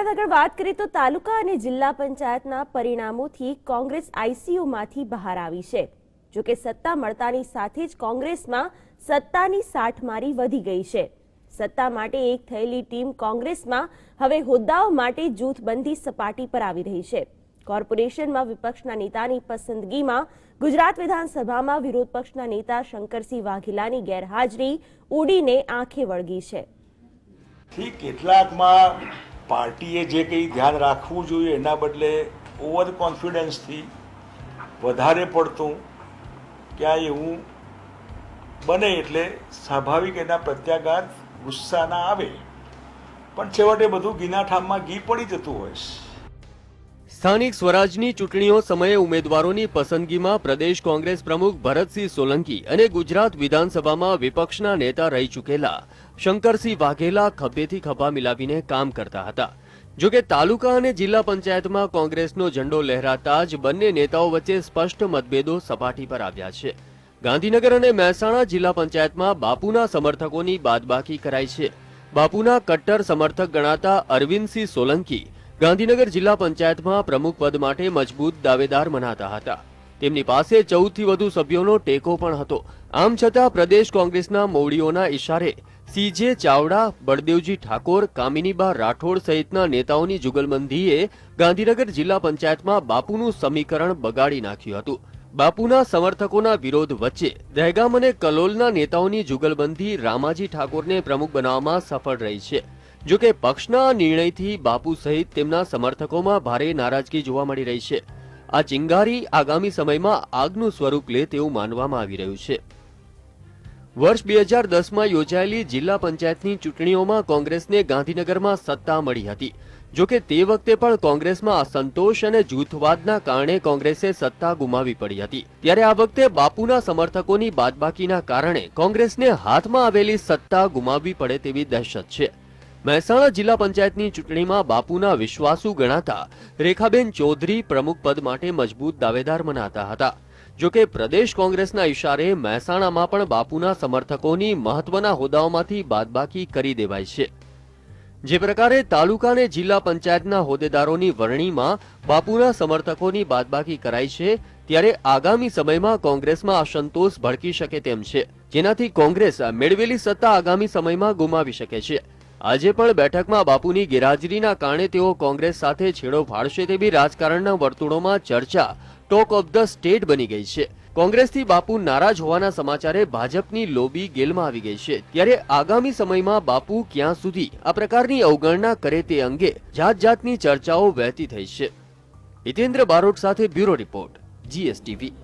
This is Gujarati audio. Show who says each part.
Speaker 1: આગળ વાત કરીએ તો તાલુકા અને જિલ્લા પંચાયતના પરિણામોથી કોંગ્રેસ આઈસીયુમાંથી બહાર આવી છે. જોકે સત્તા મળતાની સાથે જ કોંગ્રેસમાં સત્તાની સાઠમારી વધી ગઈ છે. સત્તા માટે એક થયેલી ટીમ કોંગ્રેસમાં હવે હોદ્દાઓ માટે જૂથબંધી સપાટી પર આવી રહી છે. કોર્પોરેશનમાં વિપક્ષના નેતાની પસંદગીમાં ગુજરાત વિધાનસભામાં વિરોધ પક્ષના નેતા શંકરસિંહ વાઘેલાની ગેરહાજરી ઉડીને આંખે વળગી છે.
Speaker 2: કેટલાકમાં પાર્ટીએ જે કંઈ ધ્યાન રાખવું જોઈએ એના બદલે ઓવર કોન્ફિડન્સથી વધારે પડતું ક્યાંય એવું બને એટલે સ્વાભાવિક એના પ્રત્યાઘાત ગુસ્સાના આવે. પણ છેવટે બધું ગીના ઠામમાં ઘી પડી જતું હોય છે.
Speaker 3: સ્થાનિક સ્વરાજની ચૂંટણીઓ સમયે ઉમેદવારોની પસંદગીમાં પ્રદેશ કોંગ્રેસ પ્રમુખ ભરતસિંહ સોલંકી અને ગુજરાત વિધાનસભામાં વિપક્ષના નેતા રહી ચૂકેલા શંકરસિંહ વાઘેલા ખભેથી ખભા મિલાવીને કામ કરતા હતા. જોકે તાલુકા અને જિલ્લા પંચાયતમાં કોંગ્રેસનો ઝંડો લહેરાતા જ બંને નેતાઓ વચ્ચે સ્પષ્ટ મતભેદો સપાટી પર આવ્યા છે. ગાંધીનગર અને મહેસાણા જિલ્લા પંચાયતમાં બાપુના સમર્થકોની બાદબાકી કરાઈ છે. બાપુના કટ્ટર સમર્થક ગણાતા અરવિંદસિંહ સોલંકી ગાંધીનગર જિલ્લા પંચાયતમાં પ્રમુખ પદ માટે મજબૂત દાવેદાર મનાતા હતા. તેમની પાસે ચૌદથી વધુ સભ્યોનો ટેકો પણ હતો. આમ છતાં પ્રદેશ કોંગ્રેસના મોવડીઓના ઇશારે સીજે ચાવડા, બળદેવજી ઠાકોર, કામિનીબા રાઠોડ સહિતના નેતાઓની જુગલબંધીએ ગાંધીનગર જિલ્લા પંચાયતમાં બાપુનું સમીકરણ બગાડી નાખ્યું હતું. બાપુના સમર્થકોના વિરોધ વચ્ચે દહેગામ અને કલોલના નેતાઓની જુગલબંધી રામાજી ઠાકોરને પ્રમુખ બનાવવામાં સફળ રહી છે. જો કે પક્ષના નિર્ણયથી બાપુ સહિત તેમના સમર્થકોમાં ભારે નારાજગી જોવા મળી રહી છે. આ ચિંગારી આગામી સમયમાં આગનું સ્વરૂપ લે તેવું માનવામાં આવી રહ્યું છે. વર્ષ બે હજાર દસમાં યોજાયેલી જિલ્લા પંચાયતની ચૂંટણીઓમાં કોંગ્રેસને ગાંધીનગરમાં સત્તા મળી હતી. જો કે તે વખતે પણ કોંગ્રેસમાં અસંતોષ અને જૂથવાદના કારણે કોંગ્રેસે સત્તા ગુમાવી પડી હતી. ત્યારે આ વખતે બાપુના સમર્થકોની બાદબાકીના કારણે કોંગ્રેસને હાથમાં આવેલી સત્તા ગુમાવવી પડે તેવી દહેશત છે. મહેસાણા જિલ્લા પંચાયતની ચૂંટણીમાં બાપુના વિશ્વાસુ ગણાતા રેખાબેન ચૌધરી પ્રમુખ પદ માટે મજબૂત દાવેદાર મનાતા હતા. જોકે પ્રદેશ કોંગ્રેસના ઇશારે મહેસાણામાં પણ બાપુના સમર્થકોની મહત્વના હોદ્દાઓમાંથી બાદબાકી કરી દેવાય છે. જે પ્રકારે તાલુકા અને જિલ્લા પંચાયતના હોદ્દેદારોની વરણીમાં બાપુના સમર્થકોની બાદબાકી કરાઈ છે, ત્યારે આગામી સમયમાં કોંગ્રેસમાં અસંતોષ ભડકી શકે તેમ છે. જેનાથી કોંગ્રેસ મેળવેલી સત્તા આગામી સમયમાં ગુમાવી શકે છે. આજે પણ બેઠકમાં બાપુની ગેરહાજરીના કારણે તેઓ કોંગ્રેસ સાથે છેડો ફાળશે તેવી રાજકારણના વર્તુળોમાં ચર્ચા, ટોક ઓફ ધ સ્ટેટ બની ગઈ છે. કોંગ્રેસથી બાપુ નારાજ હોવાના સમાચારે ભાજપની લોબી ગેલમાં આવી ગઈ છે. ત્યારે આગામી સમયમાં બાપુ ક્યાં સુધી આ પ્રકારની અવગણના કરે તે અંગે જાત જાતની ચર્ચાઓ વહેતી થઈ છે. હિતેન્દ્ર બારોટ સાથે બ્યુરો રિપોર્ટ, જીએસટીવી.